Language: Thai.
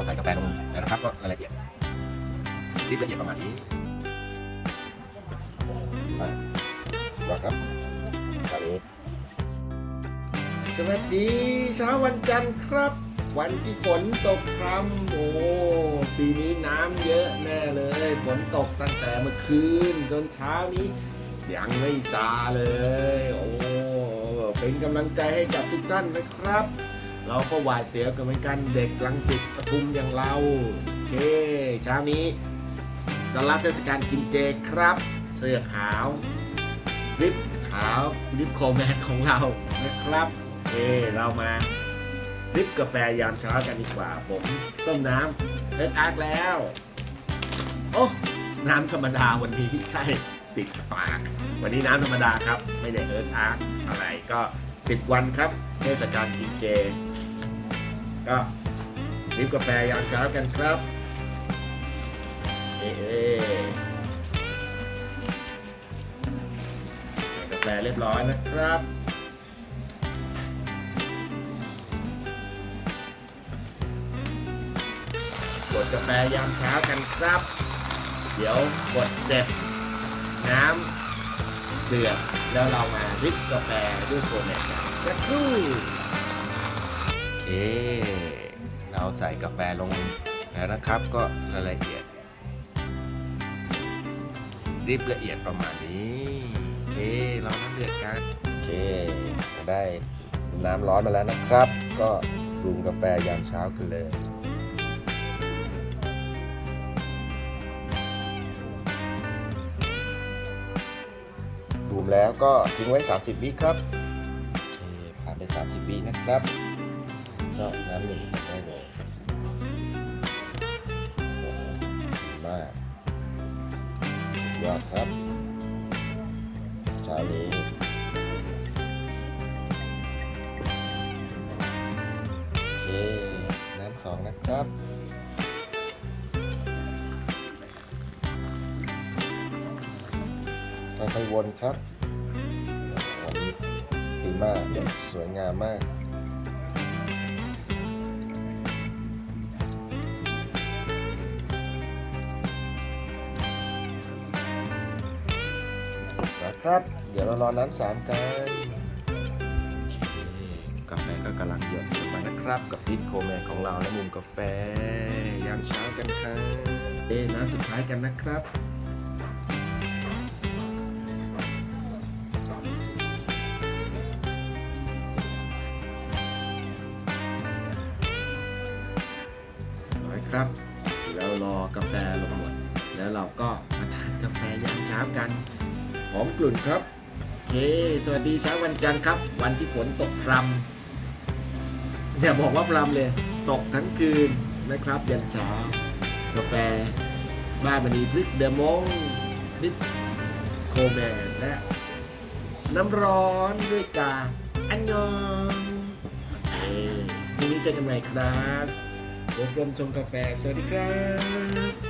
เราใส่กาแฟลงแล้วนะครับก็รายละเอียดรีบละเอียดประมาณนี้มาว่าครับตอนนี้สวัสดีเช้าวันจันทร์ครับ วันที่ฝนตกพรำโอ้ปีนี้น้ำเยอะแน่เลยฝนตกตั้งแต่เมื่อคืนจนเช้านี้ยังไม่ซาเลย โอ้เป็นกำลังใจให้กับทุกท่านนะครับ เราก็หวาดเสียวกันเหมือนกันเด็กลังสิตปทุมอย่างเราโอเคเช้านี้ต้อนรับเทศกาลกินเจครับ เสื้อขาวริบขาวริบโคแมนของเรานะครับเอเรามาริบกาแฟยามเช้ากันดีกว่า ผมต้มน้ำเอิร์กอาร์กแล้ว โอ้น้ำธรรมดาวันนี้ใช่ติดปาก วันนี้น้ำธรรมดาครับ ไม่ได้เอิร์กอาร์กอะไรก็ 10 วันครับ เทศกาลกินเจ ก็ริบกาแฟยามเช้ากันครับ เอ๊ะกาแฟเรียบร้อยนะครับกดกาแฟยามเช้ากันครับ เดี๋ยวกดเสร็จน้ำเดือดแล้วเรามาริบกาแฟด้วยโฟมแมนกันสักครู่ เราใส่กาแฟลงแล้วนะครับก็รายละเอียดรีบละเอียดประมาณนี้โอเคเราน้ำเดือดกันโอเคได้น้ำร้อนมาแล้วนะครับ ก็ปรุงกาแฟยามเช้ากันเลยรวมแล้วก็ทิ้งไว้ 30 วิครับ โอเคผ่านไป 30 วินะครับ ก็น้ำหนึ่งได้เลยดีมากสุดยอดครับเช้านี้โอเคน้ำสองนะครับค่อยๆวนครับวันนี้ดีมากสวยงามมาก ครับ เดี๋ยวเรารอน้ำสามกันกาแฟก็กำลังหยดลงมานะครับ กับพิทโคแมนของเราและมุมกาแฟยามเช้ากันครับเอ้น้ำสุดท้ายกันนะครับร้อยครับแล้วรอกาแฟลงหมด แล้วเราก็มาทานกาแฟยามเช้ากัน หอมกลุ่นครับโอเค สวัสดีเช้าวันจันทร์ครับ วันที่ฝนตกพรำอย่าบอกว่าพรำเลย ตกทั้งคืนนะครับยันเช้ากาแฟบ้านมณีพริกเดอะมงนิดโคแมนและน้ำร้อนด้วยกาอันยองเอ้พรุ่งนี้เจอกันใหม่ครับโอบรมชงกาแฟ สวัสดีครับ